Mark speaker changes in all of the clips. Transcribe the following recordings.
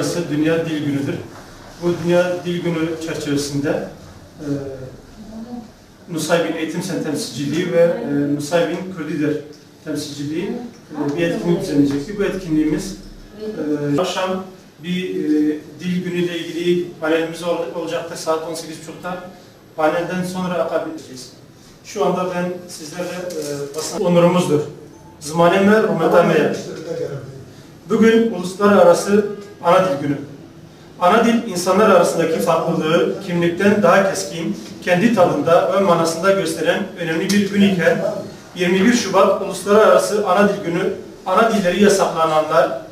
Speaker 1: Burası Dünya Dil Günü'dür. Bu Dünya Dil Günü çerçevesinde e, Nusaybin Eğitim Sen temsilciliği ve e, Nusaybin Kürdider temsilciliği e, bir etkinlik düzenleyecekti. Bu etkinliğimiz e, akşam bir e, dil günüyle ilgili panelimiz ol- olacaktı saat 18.30'da. Panelden sonra akabinde edeceğiz. Şu anda ben sizlerle e, basın onurumuzdur. Zmaneme Rumetameye. Bugün uluslararası ana dil günü. Ana dil insanlar arasındaki farklılığı kimlikten daha keskin, kendi tadında ve manasında gösteren önemli bir gün iken 21 Şubat Uluslararası Ana Dil Günü, ana dilleri yasaklananlar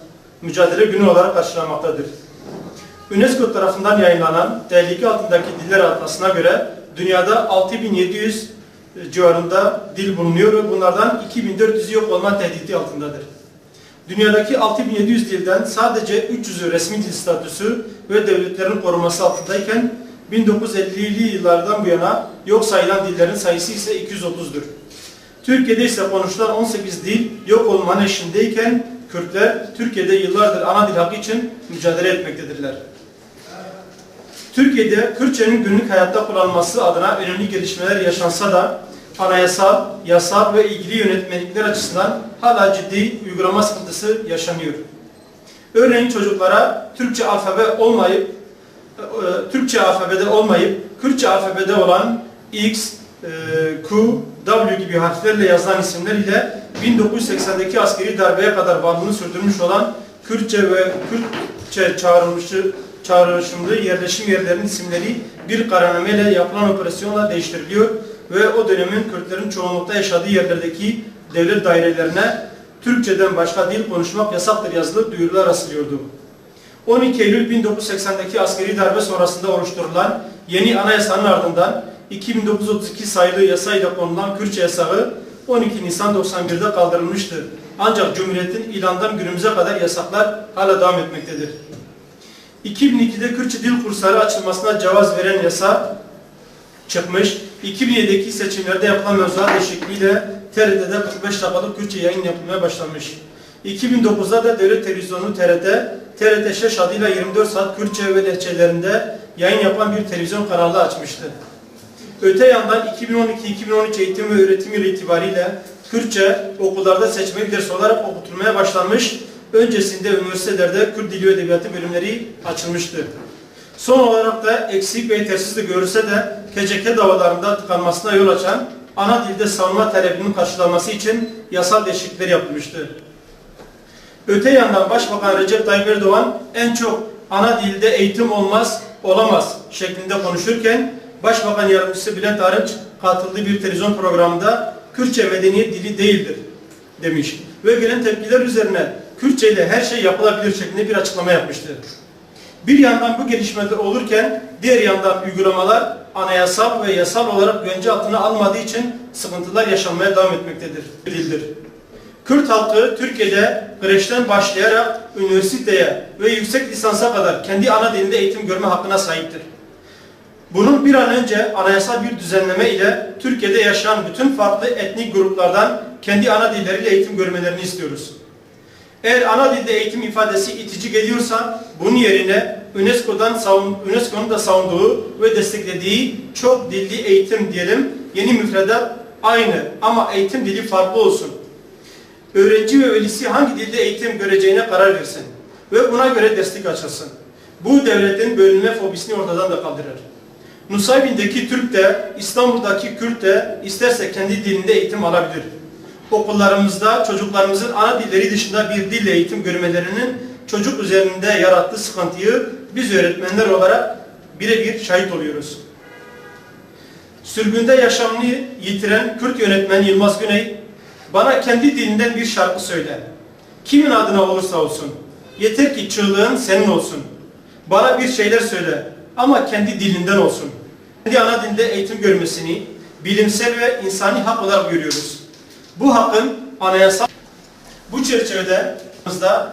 Speaker 1: mücadele günü olarak karşılanmaktadır. UNESCO tarafından yayınlanan Tehlike Altındaki Diller Atlası'na göre dünyada 6700 civarında dil bulunuyor ve bunlardan 2400'ü yok olma tehdidi altındadır. Dünyadaki 6700 dilden sadece 300'ü resmi dil statüsü ve devletlerin koruması altındayken 1950'li yıllardan bu yana yok sayılan dillerin sayısı ise 230'dur. Türkiye'de ise konuşulan 18 dil yok olmanın eşiğindeyken Kürtler Türkiye'de yıllardır ana dil hakkı için mücadele etmektedirler. Türkiye'de Kürtçenin günlük hayatta kullanılması adına önemli gelişmeler yaşansa da anayasal, yasal ve ilgili yönetmelikler açısından hala ciddi uygulama sıkıntısı yaşanıyor. Örneğin çocuklara Türkçe alfabe olmayıp e, Türkçe alfabede olmayıp Kürtçe alfabede olan X, e, Q, W gibi harflerle yazılan isimler ile 1980'deki askeri darbeye kadar varlığını sürdürmüş olan Kürtçe ve Kürtçe çağrılmışı, çağrışımlı yerleşim yerlerinin isimleri bir kararnameyle yapılan operasyonla değiştiriliyor ve o dönemin Kürtlerin çoğunlukta yaşadığı yerlerdeki devlet dairelerine Türkçeden başka dil konuşmak yasaktır yazılı duyurular asılıyordu. 12 Eylül 1980'deki askeri darbe sonrasında oluşturulan yeni anayasanın ardından 2932 sayılı yasayla konulan Kürtçe yasağı 12 Nisan 91'de kaldırılmıştır. Ancak Cumhuriyet'in ilandan günümüze kadar yasaklar hala devam etmektedir. 2002'de Kürtçe dil kursları açılmasına cevaz veren yasa çıkmış. 2007'deki seçimlerde yapılan mevzuat değişikliğiyle TRT'de 45 dakikalık Kürtçe yayın yapılmaya başlanmış. 2009'da da Devlet Televizyonu TRT, TRT Şeş adıyla 24 saat Kürtçe ve lehçelerinde yayın yapan bir televizyon kanalı açmıştı. Öte yandan 2012-2013 eğitim ve öğretim yılı itibariyle Kürtçe okullarda seçmeli ders olarak okutulmaya başlanmış, öncesinde üniversitelerde Kürt Dili ve Edebiyatı bölümleri açılmıştı. Son olarak da eksik ve yetersiz de görülse de KCK davalarında tıkanmasına yol açan ana dilde savunma talebinin karşılanması için yasal değişiklikler yapılmıştı. Öte yandan Başbakan Recep Tayyip Erdoğan en çok ana dilde eğitim olmaz, olamaz şeklinde konuşurken Başbakan Yardımcısı Bülent Arınç katıldığı bir televizyon programında Kürtçe medeniyet dili değildir demiş. Ve gelen tepkiler üzerine Kürtçe ile her şey yapılabilir şeklinde bir açıklama yapmıştır. Bir yandan bu gelişmeler olurken diğer yandan uygulamalar anayasal ve yasal olarak güvence altına almadığı için sıkıntılar yaşanmaya devam etmektedir. Dildir. Kürt halkı Türkiye'de kreşten başlayarak üniversiteye ve yüksek lisansa kadar kendi ana dilinde eğitim görme hakkına sahiptir. Bunun bir an önce anayasal bir düzenleme ile Türkiye'de yaşayan bütün farklı etnik gruplardan kendi ana dilleriyle eğitim görmelerini istiyoruz. Eğer ana dilde eğitim ifadesi itici geliyorsa bunun yerine UNESCO'dan savun, UNESCO'nun da savunduğu ve desteklediği çok dilli eğitim diyelim. Yeni müfredat aynı ama eğitim dili farklı olsun. Öğrenci ve velisi hangi dilde eğitim göreceğine karar versin ve buna göre destek açılsın. Bu devletin bölünme fobisini ortadan da kaldırır. Nusaybin'deki Türk de, İstanbul'daki Kürt de isterse kendi dilinde eğitim alabilir okullarımızda çocuklarımızın ana dilleri dışında bir dille eğitim görmelerinin çocuk üzerinde yarattığı sıkıntıyı biz öğretmenler olarak birebir şahit oluyoruz. Sürgünde yaşamını yitiren Kürt yönetmen Yılmaz Güney, bana kendi dilinden bir şarkı söyle. Kimin adına olursa olsun. Yeter ki çığlığın senin olsun. Bana bir şeyler söyle ama kendi dilinden olsun. Kendi ana dilinde eğitim görmesini bilimsel ve insani hak olarak görüyoruz. Bu hakkın anayasal bu çerçevede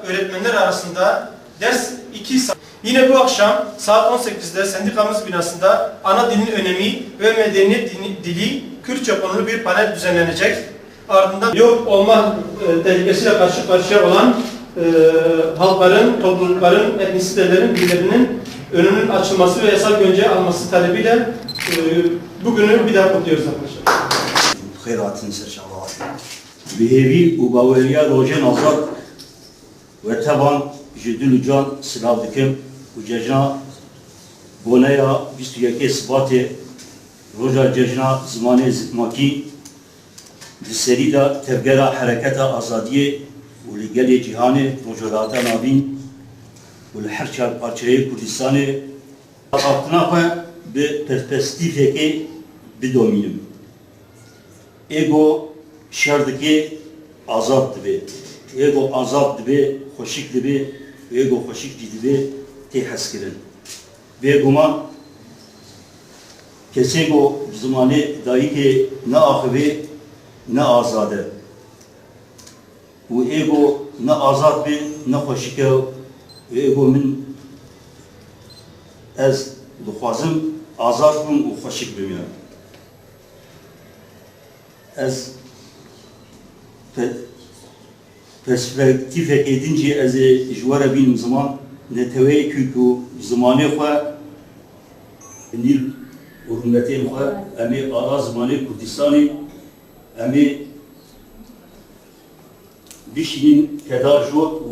Speaker 1: öğretmenler arasında ders 2 saat. Yine bu akşam saat 18'de sendikamız binasında ana dilin önemi ve medeniyet dini- dili Kürtçe konulu bir panel düzenlenecek. Ardından yok olma e, tehlikesiyle karşı karşıya olan e, halkların, toplulukların, etnisitelerin, dillerinin önünün açılması ve yasal güvence alması talebiyle e, bugünü bir daha kutluyoruz arkadaşlar.
Speaker 2: خيراتن inşallah.
Speaker 3: بهێوی و باوەریە ڕۆژێن ئازاد و تەوان ji dil û can silav dikim û cejna boneya 21 Sibatê roja cejna zimanê zikmakî di serî de tevgera hereketa azadiyê û li gelê cîhanê rojhilata navîn û li her çar parçeyê Kurdistanê haftina xwe bi perspektîfekê ego şer dike azad dibe. Ego azad dibe, xoşik dibe, ego xoşik jî dibe tê hes kirin. Bêguman kesê go zimanê dayîkê ne axive ne azade. û ego ne azad be ne xoşik e ego min ez dixwazim azad bim û xoşik bimînim. ez pe- perspektifek edince ez ê ji we re bînim ziman neteweyekî ku zimanê xwe nîl û hûrmetên xwe em ê ala zimanê Kurdistanê em ê bişînin kedar jot û